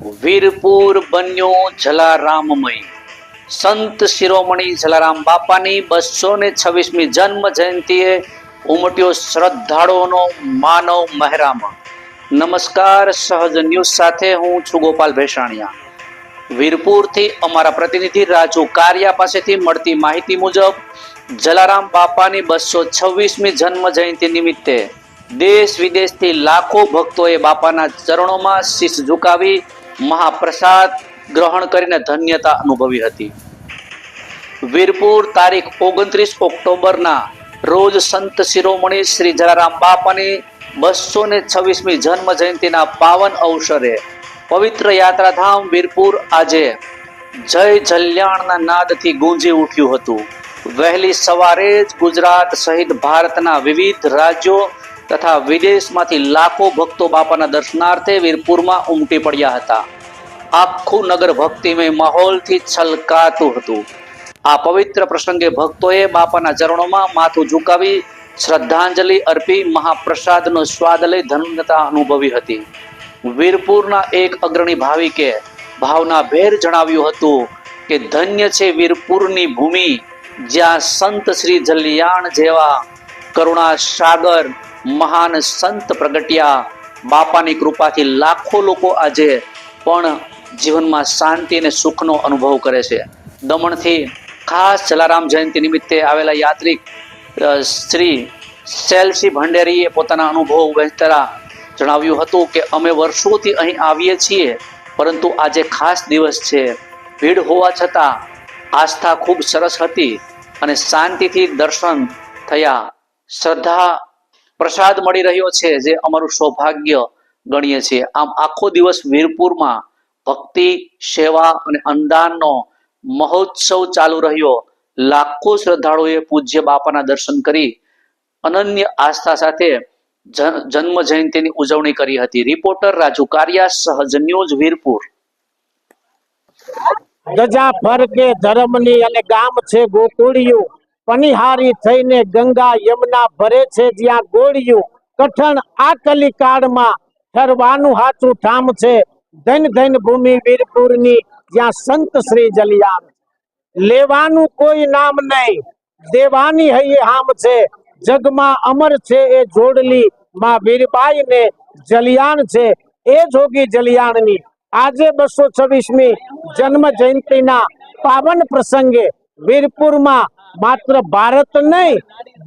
વીરપુર બન્યો જલારામમય. સંત શિરોમણી જલારામ બાપાની બસો ને છવ્વીસમી જન્મ જયંતિએ ઉમટ્યો શ્રદ્ધાળુઓનો માનવ મહેરામાં નમસ્કાર, સહજ ન્યૂઝ સાથે હું છું ગોપાલ ભેસાણિયા. વીરપુરથી અમારા પ્રતિનિધિ રાજુ કારિયા પાસેથી મળતી માહિતી મુજબ, જલારામ બાપાની બસો છવ્વીસમી જન્મ જયંતિ નિમિત્તે દેશ વિદેશથી લાખો ભક્તોએ બાપાના ચરણોમાં શીશ ઝુકાવી મહાપ્રસાદ ગ્રહણ કરીને ધન્યતા અનુભવી હતી. વીરપુર તારીખ ઓગણત્રીસ ઓક્ટોબરના રોજ સંત શિરોમણી શ્રી જલારામ બાપાની બસો ને છવ્વીસમી જન્મ જયંતિના પાવન અવસરે પવિત્ર યાત્રાધામ વીરપુર આજે જય જલ્યાણના નાદથી ગુંજી ઉઠ્યું હતું. વહેલી સવારે જ ગુજરાત સહિત ભારતના વિવિધ રાજ્યો તથા વિદેશમાંથી લાખો ભક્તો બાપાના દર્શનાર્થે વીરપુરમાં ઉમટી પડ્યા હતા. આખું નગર ભક્તિમય માહોલથી છલકાતું હતું. આ પવિત્ર પ્રસંગે ભક્તોએ બાપાના ચરણોમાં માથું ઝુકાવી શ્રદ્ધાંજલિ અર્પી મહાપ્રસાદનો સ્વાદ લઈ ધન્યતા અનુભવી હતી. વીરપુરના એક અગ્રણી ભાવિકે ભાવના ભેર જણાવ્યું હતું કે ધન્ય છે વીરપુરની ભૂમિ જ્યાં સંત શ્રી જલિયાણ જેવા કરુણા સાગર મહાન સંત પ્રગટ્યા. બાપાની કૃપાથી લાખો લોકો આજે પણ જીવનમાં શાંતિ અને સુખનો અનુભવ કરે છે. દમણથી ખાસ જલારામ જયંતિ નિમિત્તે આવેલા યાત્રિક શ્રી સેલસી ભંડેરીએ પોતાના અનુભવ વહેતરા જણાવ્યું હતું કે, અમે વર્ષોથી અહીં આવીએ છીએ, પરંતુ આજે ખાસ દિવસ છે. ભીડ હોવા છતાં આસ્થા ખૂબ સરસ હતી અને શાંતિથી દર્શન થયા. શ્રદ્ધા પ્રસાદ મળી રહ્યો છે, જે અમારું સૌભાગ્ય ગણીએ છીએ. આમ આખો દિવસ વીરપુરમાં ભક્તિ, સેવા અને અંદાનનો મહોત્સવ ચાલુ રહ્યો. લાખો શ્રદ્ધાળુઓએ પૂજ્ય બાપાના દર્શન કરી, અનન્ય આસ્થા સાથે જન્મ જયંતિની ઉજવણી કરી હતી. રિપોર્ટર રાજુ કારિયા, સહજ ન્યૂઝ, વીરપુર. ગજા ફરકે ધર્મની અને ગામ છે ગોકુળિયું. પનિહારી થઈને ગંગા યમુના ભરે છે જ્યાં ગોળિયું કઠણ આ કલિકાળમાં ઠરવાનું હાચું ઠામ છે. ધન ધન ભૂમિ વીરપુરની જ્યાં સંત શ્રી જલિયાન લેવાનું કોઈ નામ નહીં. દેવાની હૈયે હામ છે. જગમાં અમર છે એ જોડલી માં વીરબાઈ ને જલિયાણ છે. એ જોગી જલિયાણની. આજે બસો છવ્વીસમી જન્મ જયંતિના પાવન પ્રસંગે વીરપુરમાં માત્ર ભારત નહીં,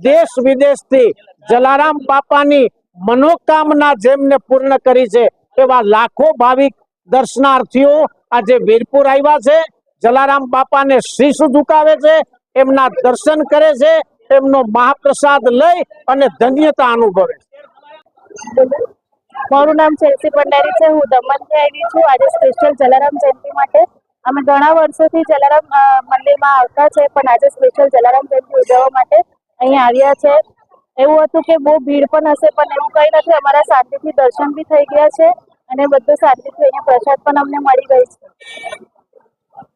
દેશ વિદેશથી જલારામ બાપાની મનોકામના જેમને પૂર્ણ કરી છે, એવા લાખો ભાવિક દર્શનાર્થીઓ આજે વીરપુર આવ્યા છે. જલારામ બાપાને શીશ ઝુકાવે છે, એમના દર્શન કરે છે, એમનો મહાપ્રસાદ લઈ અને ધન્યતા અનુભવે છે. મારું નામ છે હું દમણથી આવી છું. આજે સ્પેશિયલ જલારામ જયંતિ માટે અમે ઘણા વર્ષોથી જલારામ મંદિરમાં આવતા છે, પણ આજે સ્પેશિયલ જલારામ જયંતિ ઉજવવા માટે અહીંયા આવ્યા છે. એવું હતું કે બહુ ભીડ પણ હશે, પણ એવું કંઈ નથી. અમારા શાંતિથી દર્શન બી થઈ ગયા છે અને બધું શાંતિથી અહીંયા પ્રસાદ પણ અમને મળી ગઈ છે.